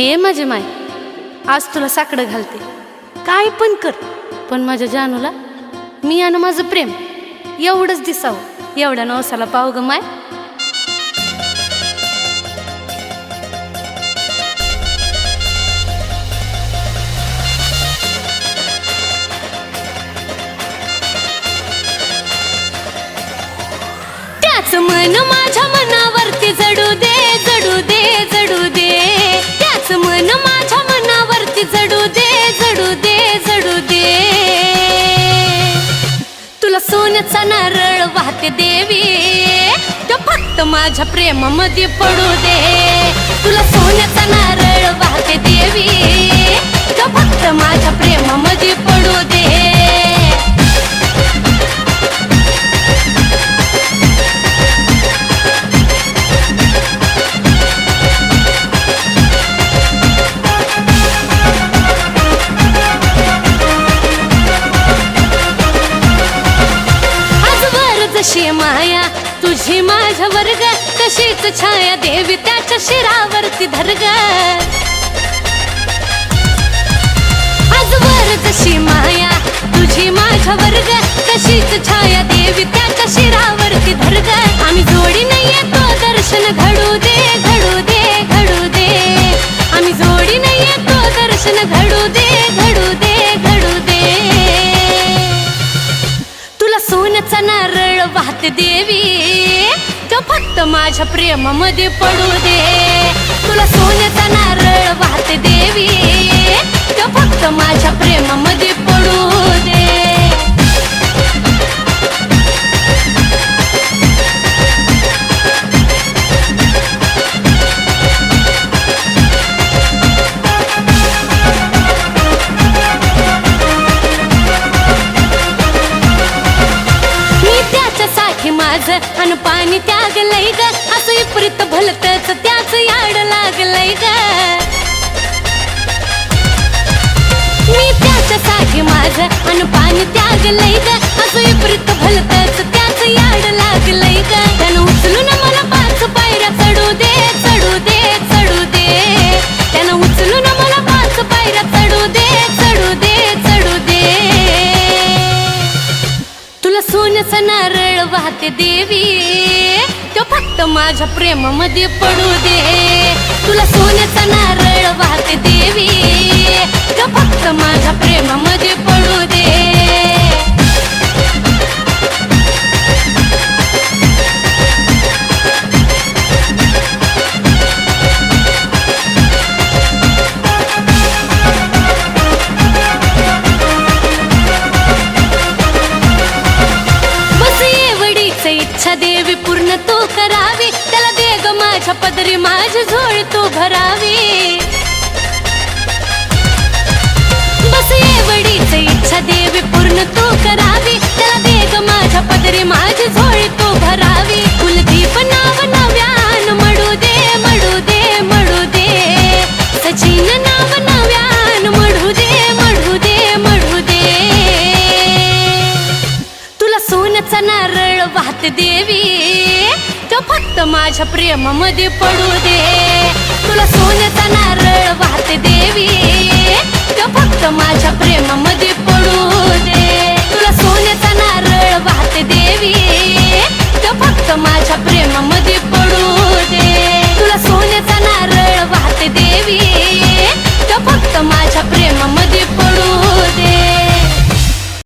हे माझे माय आज तुला साकडं घालते. काय पण कर पण माझ्या जानूला मी आणि माझं प्रेम एवढंच दिसावं एवढ्या नवसाला पाव ग माय. त्याच मन माझ्या मनावर नारळ वाहते देवी. तो फक्त माझ्या प्रेमामध्ये पडू दे. तुला सोन्याचा नारळ वाहते आजवर माया तुझी माझ्या वर्ग तशीच छाया देवी त्याच्या शिरावरती धरग. आजवर जशी माया तुझी माझ्या वर्ग तशीच छाया देवी त्याच्या शिरावरती धरग. आम्ही जोडी नाहीये तो दर्शन घडू दे घडू दे घडू दे. आम्ही जोडी नाहीये तो दर्शन घडू दे. वाहत देवी तो फक्त माझ्या प्रेमामध्ये पडू दे. तुला सोन्याचा नारळ वाहत देवी अन पाणी त्यागलंय ग. असं विपरीत भलतच त्याच याड लागलंय ग. त्यानं उचलून मला पाच पायऱ्या चढू दे चढू दे चढू दे. त्यानं उचलून मला पाच पायऱ्या चढू दे चढू दे चढू दे. तुला सोन्याचा नारळ वाहते देवी. तो फक्त माझ्या प्रेमामध्ये पडू दे. तुला सोन्याचा नारळ वाहते देवी. तो फक्त माझ्या प्रेमामध्ये ग पदरी माझी झोळ तू भरावी. बस एवढीच इच्छा देवी पूर्ण तू करावी. त्या देग माझ्या पदरी माझी झोळ तू भरावी. कुलदीप नाव नव्यान मडू दे मडू दे मडू दे. सचिन नाव नव्यान मडू दे मडू दे मडू दे. तुला सोनचा नारळ वाहत देवी तो फक्त माझ्या प्रेमामध्ये पडू दे.